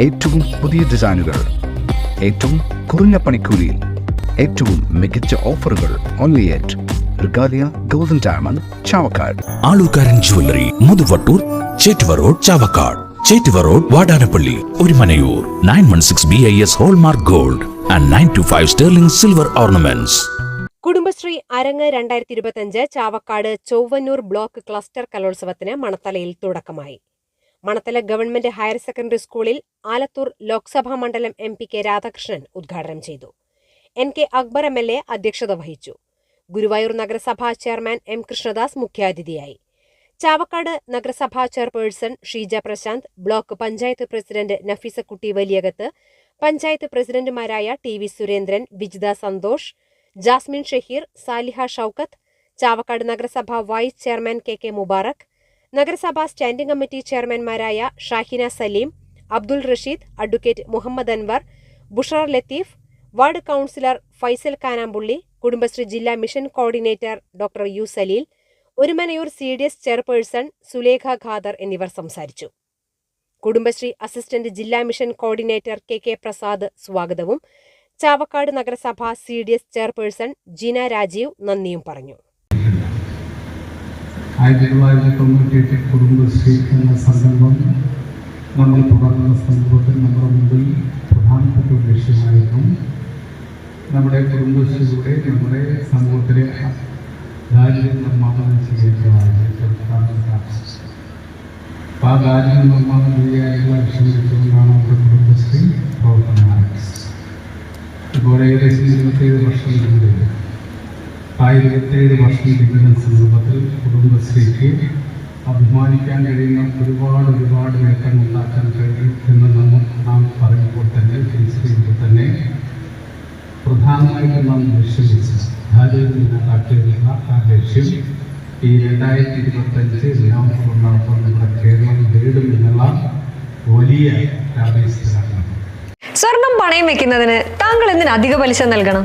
ഏറ്റവും പുതിയ ഡിസൈനുകൾ ഏറ്റവും കുറഞ്ഞ പണിക്കൂലിയിൽ ഏറ്റവും മികച്ച ഓഫറുകൾ only at Regalia golden diamond Chavakkad. Alukkaran jewellery Muthuvattoor Chettuva road Chavakkad. Chettuva road Vadanappally Orumanayur. Nine one six B I S hallmark gold and nine two five sterling silver ornaments Kudumbashree Arangu രണ്ടായിരത്തി ഇരുപത്തിയഞ്ച് Chavakkad Chowwannur block cluster കലോത്സവത്തിന് മണത്തലയിൽ തുടക്കമായി. Manathala government higher secondary സ്കൂളിൽ ആലത്തൂർ ലോക്സഭാ മണ്ഡലം M P K Radhakrishnan ഉദ്ഘാടനം ചെയ്തു. N K Akbar M L A അധ്യക്ഷത വഹിച്ചു. ഗുരുവായൂർ നഗരസഭാ ചെയർമാൻ എം കൃഷ്ണദാസ് മുഖ്യാതിഥിയായി. ചാവക്കാട് നഗരസഭാ chairperson Sheeja Prashanth block panchayat president Nafeesakutty Valiyakath panchayat പ്രസിഡന്റുമാരായ T V Surendran Vijitha Santhosh Jasmine Shaheer Saliha Shoukath Chavakkad നഗരസഭ vice chairman K K Mubarak നഗരസഭാ standing committee ചെയർമാൻമാരായ Shahina Salim Abdul Rasheed advocate Muhammad Anwar Bushra Latheef ward councillor Faisal Kanampully Kudumbashree ജില്ലാ mission coordinator doctor U Saleel Orumanayur C D S chairperson Suleka Khader എന്നിവർ സംസാരിച്ചു. Kudumbashree assistant ജില്ലാ mission coordinator K K Prasad സ്വാഗതവും ചാവക്കാട് നഗരസഭ C D S chairperson Jeena Rajeev നന്ദിയും പറഞ്ഞു. ആയിരത്തി തൊള്ളായിരത്തി തൊണ്ണൂറ്റിയെട്ടിൽ കുടുംബശ്രീ എന്ന സംരംഭം നമ്മൾ തുടർന്ന സംഭവത്തിൽ നമ്മുടെ മുമ്പിൽ പ്രധാനപ്പെട്ട ഒരു ലക്ഷ്യമായിരുന്നു. നമ്മുടെ കുടുംബശ്രീയിലൂടെ നമ്മുടെ സമൂഹത്തിലെ ദാരിദ്ര്യ നിർമ്മാണം ചെയ്യേണ്ടതായിരുന്നു അപ്പോൾ ആ ദാരിദ്ര്യ നിർമ്മാണം ചെയ്യാനുള്ള ലക്ഷ്യം വെച്ചുകൊണ്ടാണ് നമ്മുടെ കുടുംബശ്രീ പ്രവർത്തനം ഇപ്പോൾ ഏകദേശം ഇരുപത്തേഴ് വർഷം മുമ്പ് ആ ഇരുപത്തേഴ് വർഷം തികഞ്ഞ സന്ദർഭത്തിൽ കുടുംബശ്രീക്ക് അഭിമാനിക്കാൻ കഴിയുന്ന ഒരുപാട് ഒരുപാട് നേട്ടങ്ങൾ ഉണ്ടാക്കാൻ കഴിയും എന്ന് നമ്മൾ നാം പറയുമ്പോൾ തന്നെ തിരിച്ചറിയുമ്പോൾ തന്നെ പ്രധാനമായിട്ടും നാം ലക്ഷ്യം ദാരിദ്ര്യത്തിനുള്ള ആ ലക്ഷ്യം ഈ രണ്ടായിരത്തി ഇരുപത്തഞ്ച് നവംബർ നടത്തുന്ന നമ്മുടെ കേരളം നേടും എന്നുള്ള വലിയ സ്വർണം പണയം വെക്കുന്നതിന് താങ്കൾ എന്തിന് അധിക പലിശ നൽകണം?